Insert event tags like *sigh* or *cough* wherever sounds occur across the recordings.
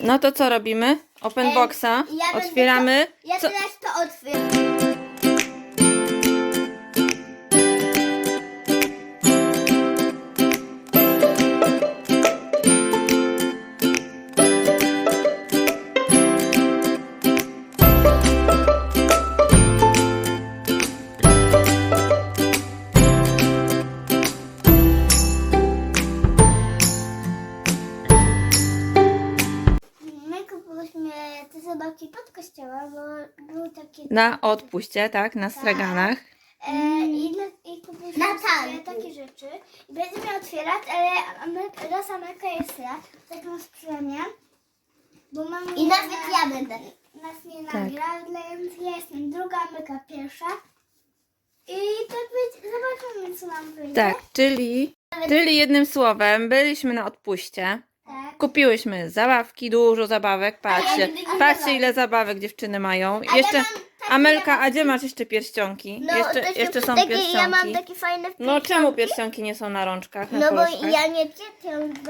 już. No to co robimy? Open boxa. ja będę Otwieramy. To, ja Co? teraz to otwieram. Te zabawki pod kościoła, bo był taki... Na odpuście, tak? Na straganach. E, i, na- I kupiliśmy sobie takie rzeczy. I będziemy otwierać, ale Ameryka, raz Ameryka jest raz, tak przemian. Bo mamy... I nawet ja będę. Nas nie Tak. nagra, więc ja jestem druga, Ameryka pierwsza. I tak będzie, zobaczymy co nam wyjdzie. Tak, czyli, czyli jednym słowem, byliśmy na odpuście. Tak. Kupiłyśmy zabawki, dużo zabawek. Patrzcie, nigdy nie patrzcie ile zabawek dziewczyny mają. Jeszcze, ja mam takie- Amelka, a gdzie masz jeszcze pierścionki? No, jeszcze, jeszcze są takie, pierścionki. Ja mam takie fajne No czemu pierścionki nie są na rączkach, na No bo paluszkach? ja nie cierpię.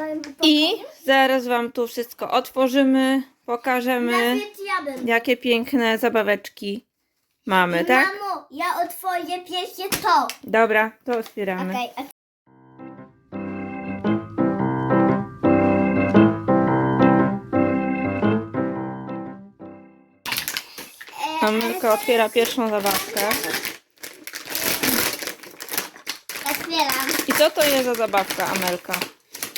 I zaraz wam tu wszystko otworzymy, pokażemy, jakie piękne zabaweczki mamy, tak? Mamo, ja otworzę pierwsze to. Dobra, to otwieramy. Okej, a Amelka otwiera pierwszą zabawkę. otwieram. I co to jest za zabawka, Amelka?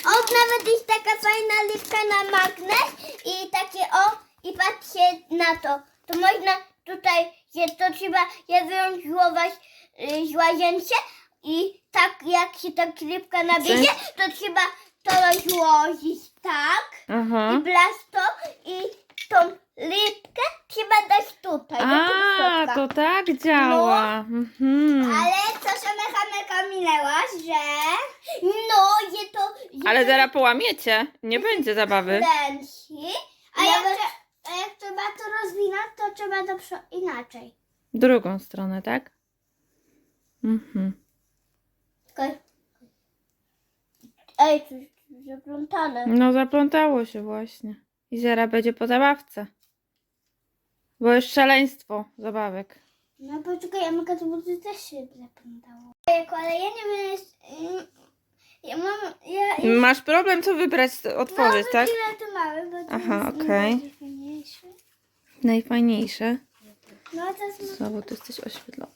O, nawet jest taka fajna lipka na magnes i takie o, i patrzcie na to. To można tutaj, że to trzeba je wyjąć z łazience i tak jak się ta klipka nabierze, to trzeba to rozłożyć tak Aha. i blać to i tą lipkę trzeba dać tutaj. do A, to tak działa. Mhm. Ale co się Ameryka minęłaś, że... No, że to... Że Ale zaraz połamiecie. Nie będzie zabawy. kręci. A Ja jak, trze- a jak trzeba to rozwinąć, to trzeba to prze- inaczej. Drugą stronę, tak? Mhm. Czekaj. Ej, to jest zaplątane. No zaplątało się właśnie. I zaraz będzie po zabawce. Bo jest szaleństwo zabawek. No poczekaj, Ameryka, to buty też się zapamiętało. Ale ja nie wiem, jest... mm, Ja mam... Ja, Masz problem co wybrać, otworzyć, no, tak? tyle to mały, bo to Aha, jest okej. najfajniejszy. Najfajniejsze. No to jest... Znowu ty jesteś oświetlony.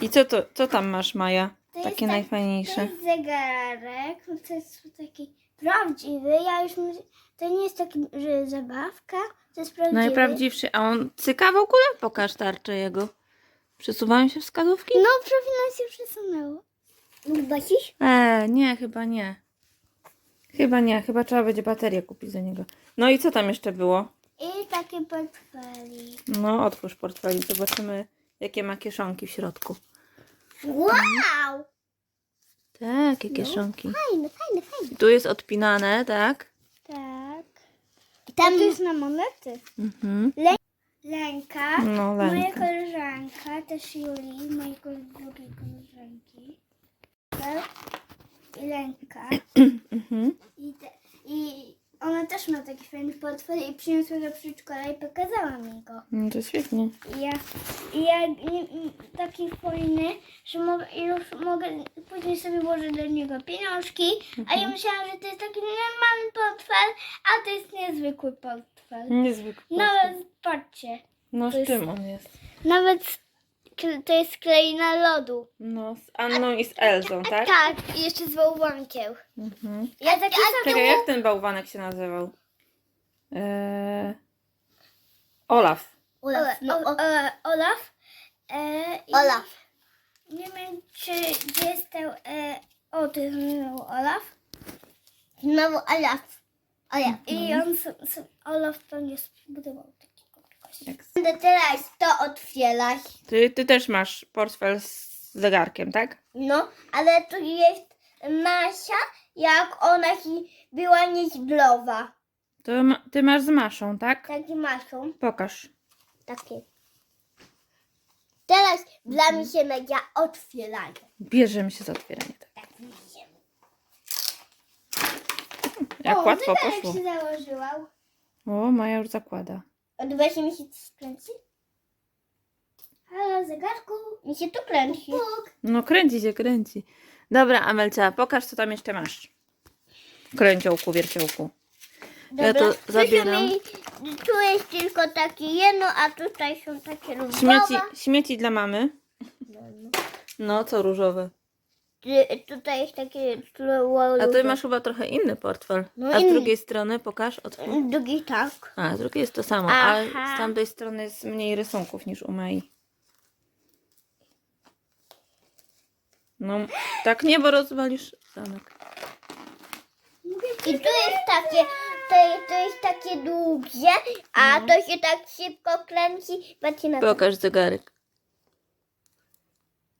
I co to, co tam masz, Maja? To jest Takie tak- To najfajniejsze. jest zegarek, no to jest taki prawdziwy. Ja już myślę, to nie jest taki, że zabawka, to jest prawdziwy. Najprawdziwszy. A on cyka w ogóle? Pokaż tarczę jego. Przesuwają się wskazówki? No, nas się przesunęło. Zobaczysz? E, nie, chyba nie. Chyba nie, chyba trzeba będzie baterię kupić za niego. No i co tam jeszcze było? I taki portfeli. No, otwórz portfel i zobaczymy, jakie ma kieszonki w środku. Wow! Tak, jakie kieszonki. Fajne, fajne, fajne. Tu jest odpinane, tak? Tak. Tam Tam to jest na monety. Mhm. Lęka. No, Moja lęka. koleżanka, też Julii, mojej kole- drugiej koleżanki. Tak. I Lęka. *clears throat* Mhm. I, te, I ona też ma taki fajny portfel i przyniosła do przedszkola i pokazała mi go. No to świetnie. I ja, i ja i- i taki fajny, że mogę, już mogę później sobie włożyć do niego pieniążki, a ja myślałam, że to jest taki normalny portfel, a to jest niezwykły portfel. Niezwykły. Nawet, patrzcie, No z czym on jest? nawet k- to jest kleina lodu. No z Anną i z Elzą, tak? Tak, i jeszcze z bałwankiem. Mhm. Ja Czekaj, jak ten bałwanek się nazywał? Eee... Olaf. Olaf, no, o, o, e, Olaf. E, i Olaf. Nie wiem, czy gdzie jest ten... E, o, to jest Olaf. Znowu Olaf. Olaf. I on, s, s, Olaf to nie zbudował. Jak... Będę teraz to otwierać. Ty, ty też masz portfel z zegarkiem, tak? No, ale tu jest Masia, jak ona ci była niezdrowa. To ma, ty masz z Maszą, tak? Taki Masią. Pokaż. Takie. Teraz dla mnie się mega otwieranie. Bierzemy się za otwieranie. Tak. Tak mi się. Jak o, łatwo zegarek poszło. się założyłam. O, Maja już zakłada. Odbywa się mi się coś kręci? Halo, zegarku. Mi się tu kręci. Puk. No kręci się, kręci. Dobra, Amelcia, pokaż co tam jeszcze masz. Kręciołku, wierciołku. Ja to zabieram. Mi, tu jest tylko takie jedno, a tutaj są takie różowe. Śmieci, śmieci dla mamy. No, co różowe. Tutaj jest takie A ty masz chyba trochę inny portfel. No A z inny. drugiej strony pokaż. Otwórz. Drugi tak. A, z drugiej jest to samo, a Aha. z tamtej strony jest mniej rysunków niż u Mai. No, tak nie, bo rozwalisz zamek. I tu jest takie, to, to jest takie długie, a to się tak szybko kręci. Patrzcie na to. Pokaż zegarek.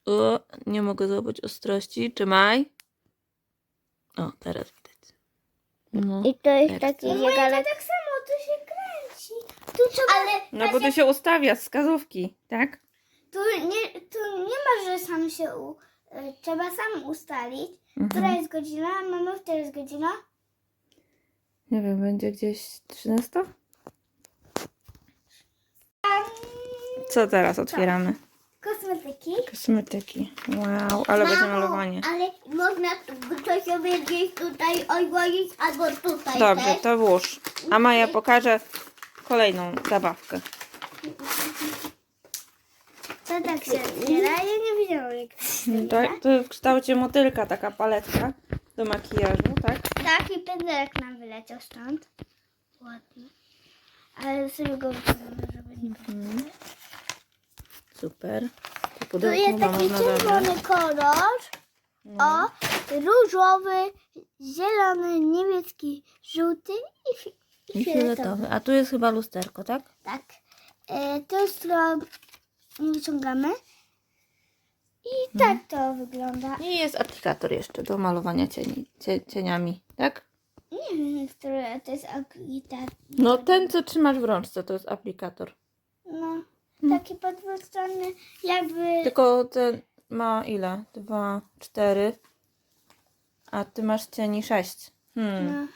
O, nie mogę złapać ostrości. Trzymaj. O, teraz widać. No, I to jest Ekstra. taki Moja to zegarek. tak samo, to się kręci. Tu trzeba, Ale no bo to się ustawia z wskazówki, tak? tu nie, tu nie ma, że sam się u, e, trzeba sam ustalić. Która Mhm. jest godzina? Mamo, która jest godzina? Nie wiem, będzie gdzieś 13? Co teraz otwieramy? Kosmetyki. Kosmetyki. Wow, ale będzie malowanie. Ale można to sobie gdzieś tutaj odłożyć albo tutaj Dobrze, też. to włóż. A Maja pokaże kolejną zabawkę. To tak się otwiera. Ja nie wiedziałam, jak to się Tak, to w kształcie motylka taka paletka do makijażu, tak? Tak, i pędzelek nam wyleciał stąd. Ładnie. Ale sobie go wyciągnę, żeby nie Mhm. Super. Tu jest taki zabrać. czerwony kolor. O, różowy, zielony, niebieski, żółty i, fi- I fioletowy. A tu jest chyba lusterko, tak? Tak. E, to to nie wyciągamy. I tak to wygląda. I jest aplikator jeszcze do malowania cieni, cie, cieniami, tak? Nie wiem, który to jest aplikator. No ten, co trzymasz w rączce, to jest aplikator. No, taki podwrócony, jakby. Tylko ten ma ile? Dwa, cztery. A ty masz cieni sześć. Hmm. No.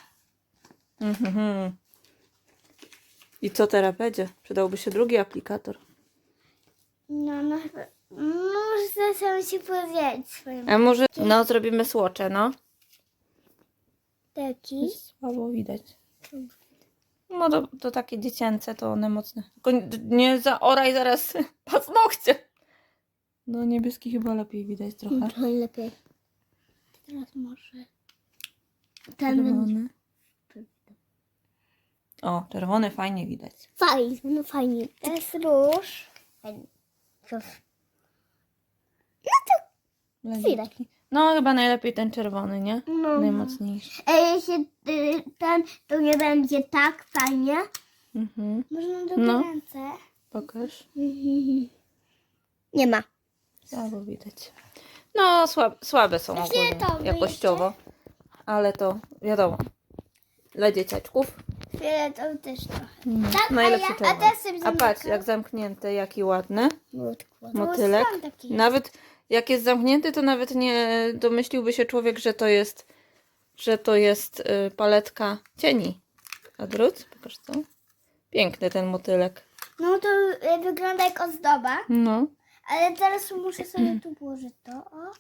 Mhm, mhm. I co teraz będzie? Przydałby się drugi aplikator. No, no chyba. Muszę sam się powiedzieć swoim. A może, no zrobimy słocze, no. Taki. Słabo widać. No to, to takie dziecięce, to one mocne. Tylko nie- zaoraj zaraz *laughs* paznokcie. No niebieski chyba lepiej widać trochę. To lepiej. Teraz może. Czerwony. O, czerwony fajnie widać. Fajnie, no fajnie. To jest róż. Co? Widać. No chyba najlepiej ten czerwony, nie? No. Najmocniejszy. A jeśli y, ten, to nie będzie tak fajnie. Mhm. Można drugie No. ręce. Pokaż. Nie ma. Słabo widać. No, słabe, słabe są ogólnie Fioletowy jakościowo. Ale to wiadomo. Dla dzieciaczków. Też trochę. Tak, Najlepszy a ja- a czerwony. teraz sobie A patrz, jak zamknięty, jaki ładny. Młotko. Motylek. Nawet jak jest zamknięty, to nawet nie domyśliłby się człowiek, że to jest, że to jest y, paletka cieni. A drut? Pokaż co. Piękny ten motylek. No to e, wygląda jak ozdoba. No. Ale teraz muszę sobie tu położyć to. O.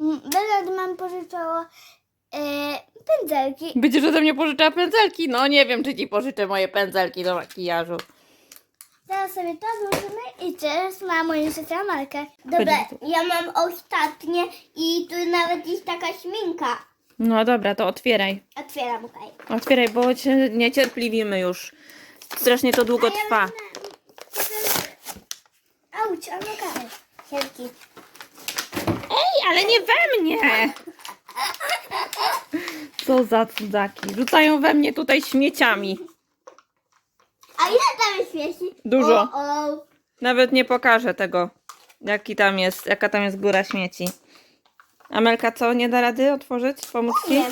Mm, mam pożyczało e, pędzelki. Będziesz ode mnie pożyczała pędzelki? No nie wiem, czy ci pożyczę moje pędzelki do makijażu. Teraz sobie to włożymy i teraz mam moją Amelkę. Dobra, ja mam ostatnie i tu nawet jest taka śminka. No dobra, to otwieraj. Otwieram, okej. Otwieraj, bo cię niecierpliwimy już. Strasznie to długo trwa. Auć, Amelka. Sielki. Ej, ale nie we mnie! Co za cudzaki. Rzucają we mnie tutaj śmieciami. A ile tam jest śmieci? Dużo. O, o. Nawet nie pokażę tego, jaki tam jest, jaka tam jest góra śmieci. Amelka, co? Nie da rady otworzyć? Pomóc ci? Nie.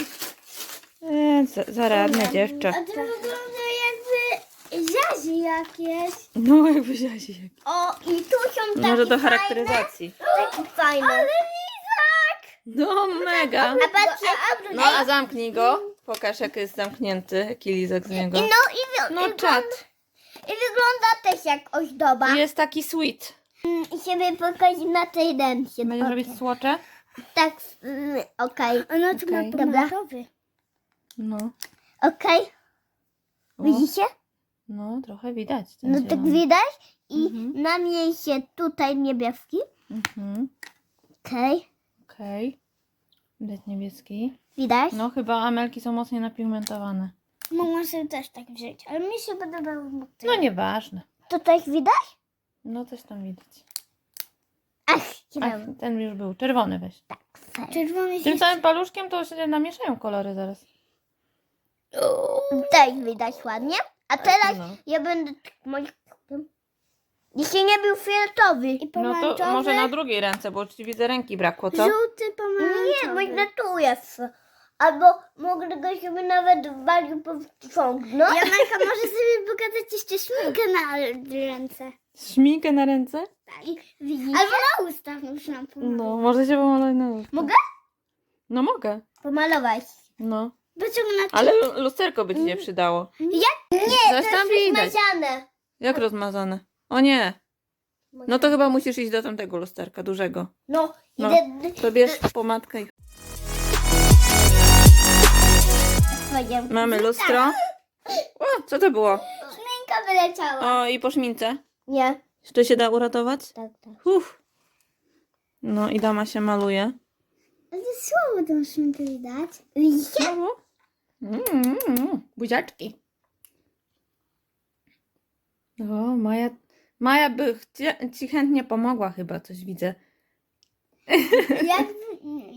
E, za- zaradne dziewczę. A to wygląda jakby ziazi jakieś. No, jakby ziazi. O, i tu są takie Może do charakteryzacji. Takie fajne. Ale lizak! No, mega. A patrzcie, No, a zamknij go. Pokaż, jak jest zamknięty, jaki lizek z niego. No i, wy- No czad. I wygląda też jak ozdoba. Jest taki sweet. Mm, I się pokazać na tej ręce. Będziesz Okej. robić słocze? Tak, mm, okej. Ona tu Okej. ma pomarańczowy. No. Okej, O, widzicie? no, trochę widać. Ten No tak zielony. widać. I Mhm. na mnie się tutaj niebieski. Mhm. Okej, Okej. Widać niebieski. widać? No, chyba amelki są mocniej napigmentowane. Mogła sobie też tak wziąć, ale mi się podobało. No, nieważne. Tutaj widać? No, coś tam widać. Ach, Ach, ten już był. Czerwony weź. Tak, fair. Czerwony się Tym samym paluszkiem to się namieszają kolory zaraz. Tutaj widać ładnie. A teraz No. ja będę tak moim Jeśli nie był fioletowy. i No pomarańczowy. to może na drugiej ręce, bo ci widzę ręki brakło, co? Żółty, Nie, pomarańczowy. można tu jest. Albo mogę go sobie nawet bardziej powciągnąć. Janaka *laughs* może sobie pokazać jeszcze szminkę na ręce. Śminkę na ręce? Widzisz? Albo na ustach już nam pomogę. No, może się pomalować na usta. Mogę? No mogę. Pomalować. No. Wyciągnę Ale lu- lusterko by ci się przydało. Nie, Coś tam widać. Zmaziane. Jak rozmazane? O nie. No to chyba musisz iść do tamtego lusterka, dużego. No, No. idę... To bierz pomadkę i... Mamy lustro. O, co to było? Szminka wyleciała. O, i po szmince. Nie. Jeszcze się da uratować? Tak, tak. Uff. No i dama się maluje. Ale słabo tą szminkę widać. Znowu? Mm, mm. Buziaczki. O, Maja, Maja by chcia- ci chętnie pomogła chyba, coś widzę. Jak,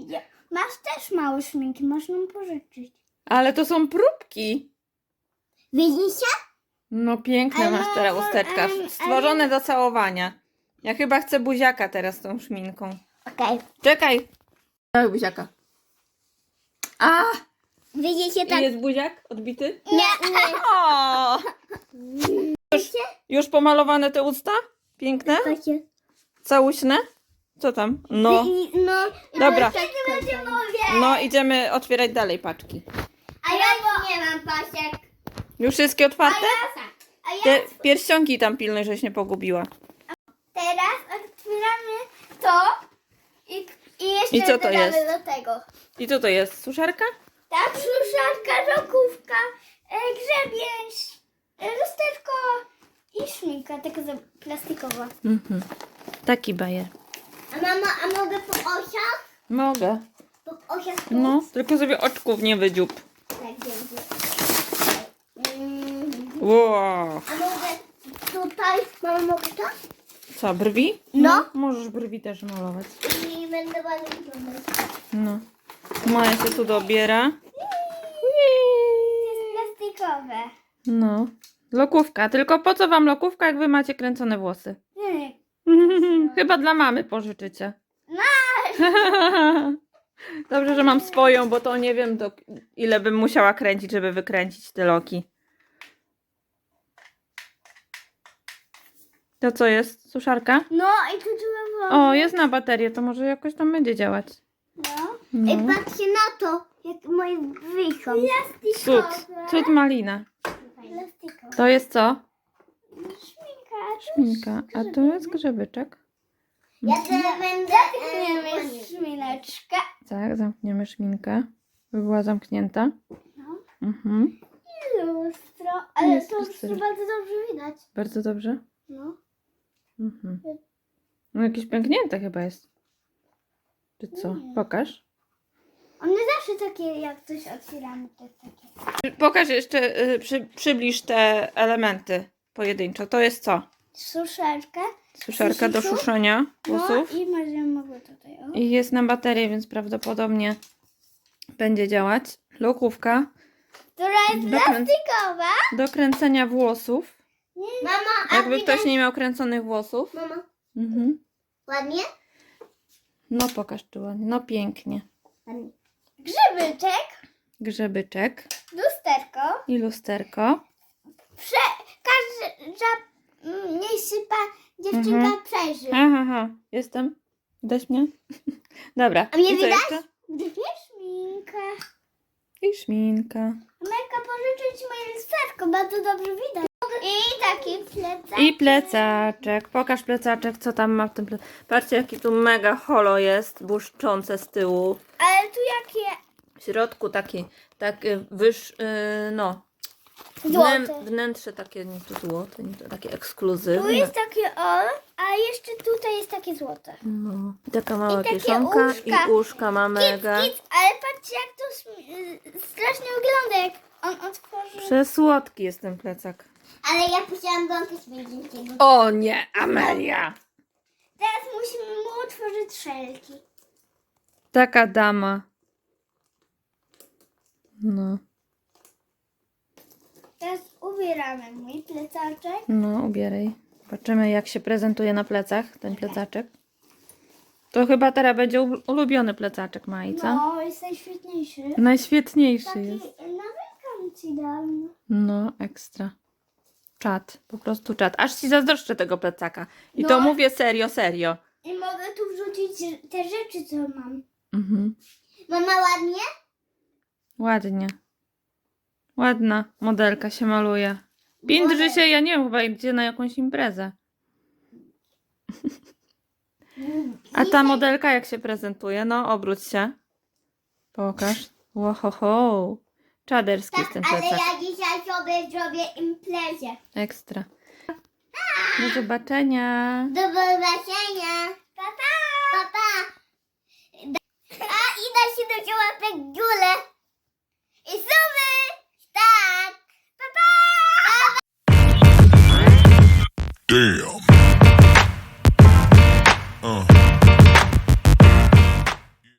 ja, masz też mało szminki, można nam pożyczyć. Ale to są próbki. Widzicie? No piękne Ale masz teraz no, usteczka. Stworzone do całowania. Ja chyba chcę buziaka teraz tą szminką. Okej. Czekaj. Daj buziaka. A! Widzicie I tak? jest buziak odbity? Nie, nie. O! Już, już pomalowane te usta? Piękne? Chodźcie. Całuśne? Co tam? No. No. Dobra. Tak. No, idziemy otwierać dalej paczki. A ja nie mam pasiek. Już wszystkie otwarte? A ja Te pierścionki tam pilnuj, żeś nie pogubiła. teraz otwieramy to i, i jeszcze I co to dodamy jest? do tego. I co to jest? Suszarka? Tak, suszarka, żokówka, e, grzebień, e, lusterko. I szminka, taka za- plastikowa. Mhm. Taki bajer. A mama, a mogę po osiach? Mogę. Po osiach? No, tylko sobie oczków nie wydziób. Tak. Mm, Wow. a mogę tutaj? Mama, mogę to? Co, brwi? No. Możesz brwi też malować. I będę wyglądać. No. Maja się tu dobiera. jest plastikowe. No. Lokówka. Tylko po co wam lokówka, jak wy macie kręcone włosy? Nie, *laughs* Chyba dla mamy pożyczycie. *laughs* Dobrze, że mam swoją, bo to nie wiem, do ile bym musiała kręcić, żeby wykręcić te loki. To co jest? Suszarka? No i tu trzeba było. O, jest na baterię, to może jakoś tam będzie działać. No. No. Ej, patrzcie na to, jak moje są. Cud, cud malina. Plastikowe. To jest co? Szminka. Szminka. A to jest grzebyczek. Ja teraz będę... E, jest szmineczka. Tak, zamkniemy szminkę. By była zamknięta. No. Mhm. I lustro. Ale Jest to lustro. lustro bardzo dobrze widać. Bardzo dobrze. No. Mhm. No jakieś pęknięte chyba jest. Czy co? Nie. Pokaż. One zawsze takie, jak coś otwieramy, to jest takie. Pokaż jeszcze, y, przy, przybliż te elementy pojedynczo. To jest co? Suszarka. Suszarka do Susiku? szuszenia No włosów. i możemy mogło tutaj. O. I jest na baterię, więc prawdopodobnie będzie działać. Lokówka Która jest plastikowa. do kręcenia włosów. Mama, a Jakby widać... ktoś nie miał kręconych włosów. Mama, Mhm. ładnie? No pokaż tu ładnie. No pięknie. Ładnie. Grzybyczek. Grzebyczek Lusterko. i lusterko. Prze... Każda mm, mniejszy pa dziewczynka Mhm. przejrzy. Aha, aha. Jestem. Widać mnie? *laughs* Dobra. A mnie I co widać? jeszcze? Dwie szminka. I szminka. Amelka, pożyczę ci moje lusterko, bardzo dobrze widać. I taki plecak. I plecaczek. Pokaż plecaczek, co tam ma w tym plecaczku. Patrzcie, jaki tu mega holo jest, błyszczące z tyłu. Ale tu jakie W środku taki, taki wyż, yy, no. Złote. Wnę, wnętrze takie, nie to złote, nie to takie Tu ekskluzywne. jest takie o, a jeszcze tutaj jest takie złote. No. I taka mała I takie kieszonka uszka. i uszka ma mega. Kic, ale patrzcie jak to y, strasznie wygląda, jak on otworzy. Przesłodki jest ten plecak. Ale ja posiadam gąbkę święcieńskiego. O nie, Amelia! Teraz musimy mu otworzyć szelki. Taka dama. No, Teraz ubieramy mój plecaczek. no, ubieraj. Zobaczymy, jak się prezentuje na plecach ten plecaczek. To chyba teraz będzie ul- ulubiony plecaczek Mai, co? No, jest najświetniejszy. Najświetniejszy Taki jest. na rękawic idealny. No, ekstra. Czad, po prostu czad. Aż ci zazdroszczę tego plecaka. I No. to mówię serio, serio. I mogę tu wrzucić te rzeczy, co mam. Mhm. Mama ładnie? Ładnie. Ładna modelka się maluje. Pindrzy się, ja nie wiem, chyba idzie na jakąś imprezę. A ta modelka jak się prezentuje? No, obróć się. Pokaż. Łohoho. Czaderski jest ten Tak, ale plecak. ja dzisiaj sobie zrobię imprezę. Ekstra. Do zobaczenia. Do zobaczenia. Pa, pa. Pa, pa. A i da się do łapek w górę. I sumy. back. Bye bye. Damn. Uh.